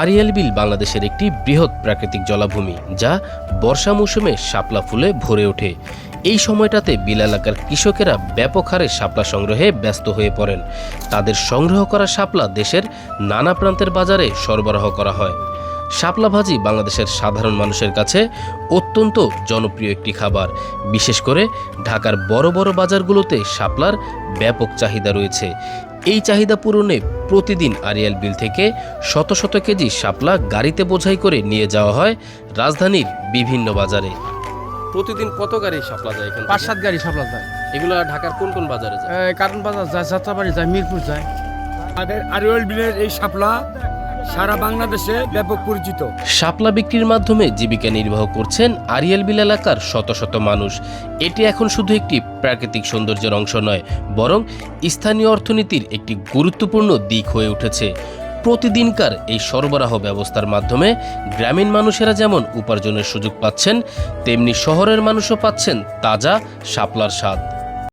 Arial বিল বাংলাদেশের একটি বৃহৎ প্রাকৃতিক জলাভূমি, যা বর্ষা মৌসুমে শাপলা ফুলে ভরে ওঠে। এই সময়টাতে বিল এলাকার কৃষকেরা ব্যাপক হারে শাপলা সংগ্রহে ব্যস্ত হয়ে পড়েন। তাদের সংগ্রহ করা শাপলা দেশের নানা প্রান্তের বাজারে সরবরাহ করা হয়। শাপলা ভাজি বাংলাদেশের সাধারণ মানুষের কাছে অত্যন্ত জনপ্রিয় একটি খাবার। বিশেষ করে ঢাকার বড় বড় বাজারগুলোতে শাপলার ব্যাপক চাহিদা রয়েছে। এই চাহিদা পূরণে প্রতিদিন আরিয়াল বিল থেকে শত শত কেজি শাপলা গাড়িতে বোঝাই করে নিয়ে যাওয়া হয় রাজধানীর বিভিন্ন বাজারে। প্রতিদিন কত গাড়ি শাপলা যায় এখানে পাঁচ সাত গাড়ি শাপলা যায়। এগুলো ঢাকার কোন কোন বাজারে যায়? কারণ বাজার যায় যাত্রাবাড়ি যায় মিরপুর যায়। আমাদের আরিওল বিলের এই শাপলা সারা বাংলাদেশে ব্যাপক পরিচিত। শাপলা বিক্রির মাধ্যমে জীবিকা নির্বাহ করছেন আরিয়াল বিল এলাকার শত শত মানুষ। এটি এখন শুধু একটি প্রাকৃতিক সৌন্দর্যের অংশ নয়, বরং স্থানীয় অর্থনীতির একটি গুরুত্বপূর্ণ দিক হয়ে উঠেছে। প্রতিদিনকার এই সরবরাহ ব্যবস্থার মাধ্যমে গ্রামীণ মানুষেরা যেমন উপার্জনের সুযোগ পাচ্ছেন, তেমনি শহরের মানুষও পাচ্ছেন তাজা শাপলার স্বাদ।